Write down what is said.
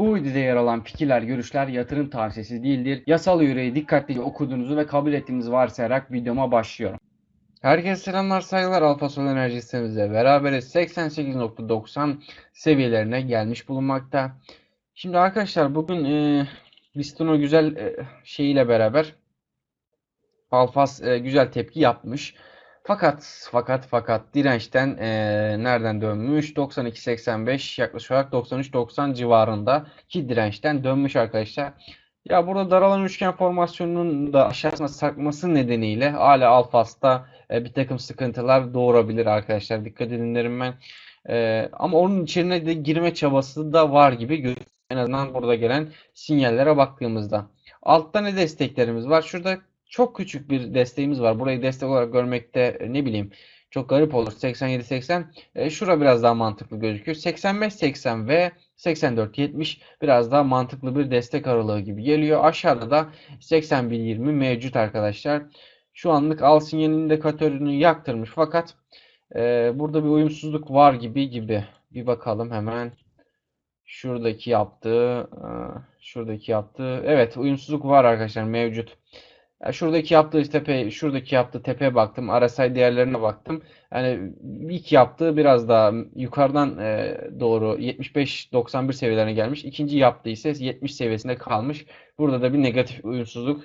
Bu videoda yer alan fikirler, görüşler yatırım tavsiyesi değildir. Yasal yüreği dikkatlice okuduğunuzu ve kabul ettiğinizi varsayarak videoma başlıyorum. Herkese selamlar saygılar Alfa Sol Enerji sitemizle beraberiz 88.90 seviyelerine gelmiş bulunmakta. Şimdi arkadaşlar bugün e, Liston o güzel e, şeyiyle beraber Alfas e, güzel tepki yapmış. Fakat fakat fakat dirençten e, nereden dönmüş? 92.85 yaklaşık olarak 93.90 civarında ki dirençten dönmüş arkadaşlar. Ya burada daralan üçgen formasyonunun da aşağısına sarkması nedeniyle hala Alfas'ta e, bir takım sıkıntılar doğurabilir arkadaşlar. Dikkat edin derim ben. E, ama onun içine de girme çabası da var gibi. En azından burada gelen sinyallere baktığımızda. Altta ne desteklerimiz var? Şurada çok küçük bir desteğimiz var. Burayı destek olarak görmekte e, ne bileyim çok garip olur. 87-80 e, şura biraz daha mantıklı gözüküyor. 85-80 ve 84-70 biraz daha mantıklı bir destek aralığı gibi geliyor. Aşağıda da 81-20 mevcut arkadaşlar. Şu anlık al sinyal indikatörünü yaktırmış fakat e, burada bir uyumsuzluk var gibi gibi. Bir bakalım hemen. Şuradaki yaptığı, e, şuradaki yaptığı. Evet, uyumsuzluk var arkadaşlar mevcut. Ya şuradaki yaptığı tepe, şuradaki yaptığı tepeye baktım. RSI değerlerine baktım. Yani ilk yaptığı biraz daha yukarıdan e, doğru 75-91 seviyelerine gelmiş. İkinci yaptığı ise 70 seviyesinde kalmış. Burada da bir negatif uyumsuzluk